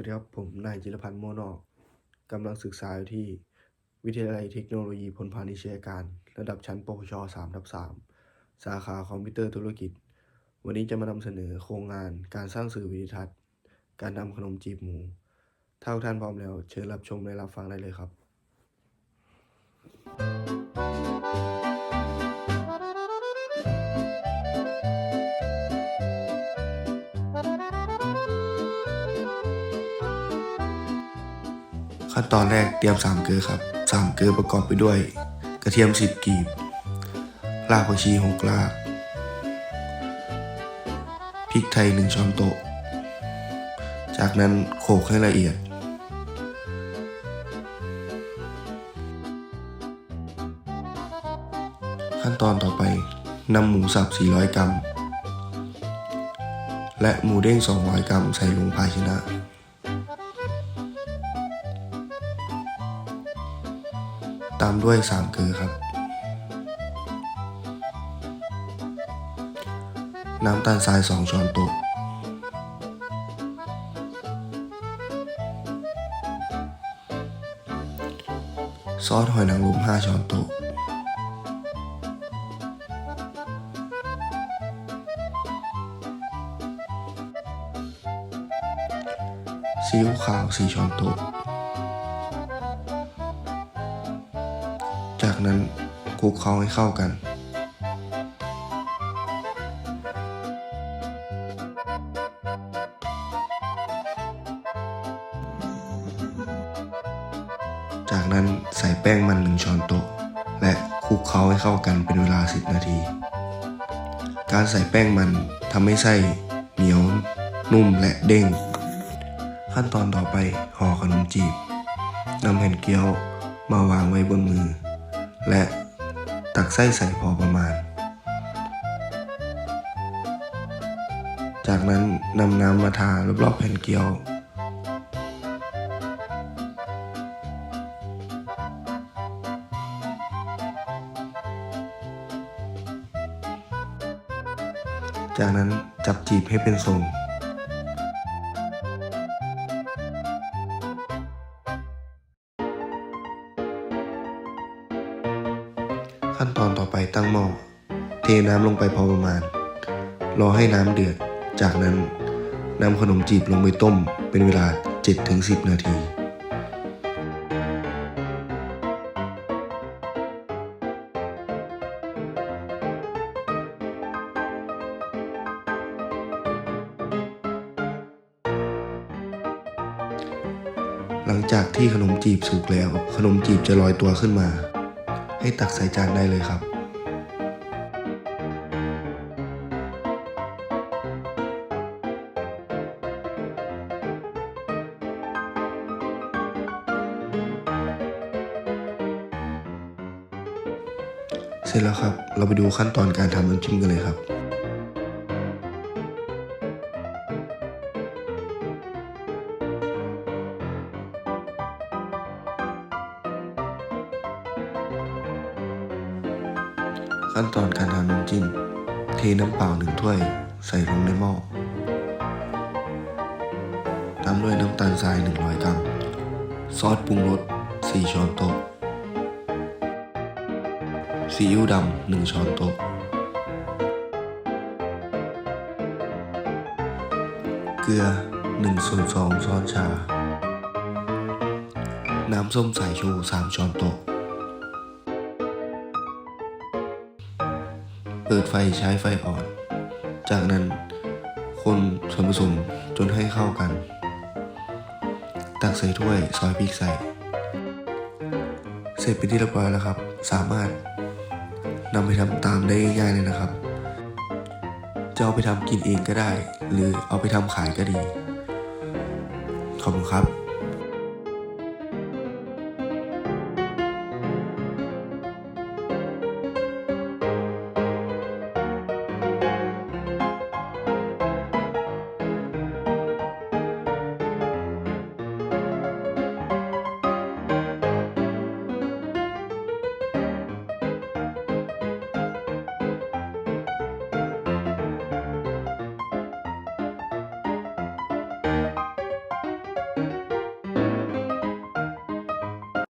วัสดีครับ ผมนายจิรพันธ์โมวนอกกำลังศึกษาอยู่ที่วิทยาลัยเทคโนโลยีพลพาณิชยการ ระดับชั้นปวช3ทับ3สาขาคอมพิวเตอร์ธุรกิจ วันนี้จะมานำเสนอโครงงานการสร้างสื่อวิดีทัศน์ การทำขนมจีบหมู ถ้าทุกท่านพร้อมแล้ว เชิญรับชมและรับฟังได้เลยครับ ขั้นตอนแรกเตรียมสามเกลือครับสามเกลือประกอบไปด้วย กระเทียมสิบกีบรากผักชีหกรากพริกไทยหนึ่งช้อนโต๊ะ จากนั้นโขลกให้ละเอียด ขั้นตอนต่อไปนำหมูสับ 400 กรัม และหมูเด้ง 200 กรัมใส่ลงภาชนะ ตามด้วยสามเกลือครับ น้ำตาลทราย2ช้อนโต๊ะซอสหอยนางรม5ช้อนโต๊ะซีอิ๊วขาว4ช้อนโต๊ะ นั้นคลุกเคล้าให้เข้ากัน จากนั้นใส่แป้งมันหนึ่งช้อนโต๊ะ และคลุกเคล้าให้เข้ากันเป็นเวลา 10 นาที การใส่แป้งมันทำให้ไส้เหนียว นุ่มและเด้ง ขั้นตอนต่อไปห่อขนมจีบนำแผ่นเกี๊ยวมาวางไว้บนมือ และตักไส้ใส่พอประมาณ จากนั้นนำน้ำมาทารอบๆแผ่นเกี๊ยว จากนั้นจับจีบให้เป็นทรง ขั้นตอนต่อไปตั้งหม้อ เทน้ำลงไปพอประมาณ รอให้น้ำเดือด จากนั้นนำขนมจีบลงไปต้ม เป็นเวลา 7-10 นาที หลังจากที่ขนมจีบสุกแล้ว ขนมจีบจะลอยตัวขึ้นมา ให้ตักใส่จานได้เลยครับ เสร็จแล้วครับ เราไปดูขั้นตอนการทำน้ำจิ้มกันเลยครับ ขั้นตอนการทำน้ำจิ้ม เทน้ำเปล่าหนึ่งถ้วยใส่ลงในหม้อ ตามด้วยน้ำตาลทราย 100 กรัม ซอสปรุงรส 4 ช้อนโต๊ะ ซีอิ๊วดำ 1 ช้อนโต๊ะ เกลือ1ส่วน2ช้อนชา น้ำส้มสายชู 3 ช้อนโต๊ะ เปิดไฟใช้ไฟอ่อน จากนั้นคนส่วนผสมจนให้เข้ากัน ตักใส่ถ้วยซอยพริกใส่ เสร็จเป็นที่เรียบร้อยแล้วครับ สามารถนำไปทำตามได้ง่ายๆเลยนะครับ จะเอาไปทำกินเองก็ได้ หรือเอาไปทำขายก็ดี ขอบคุณครับ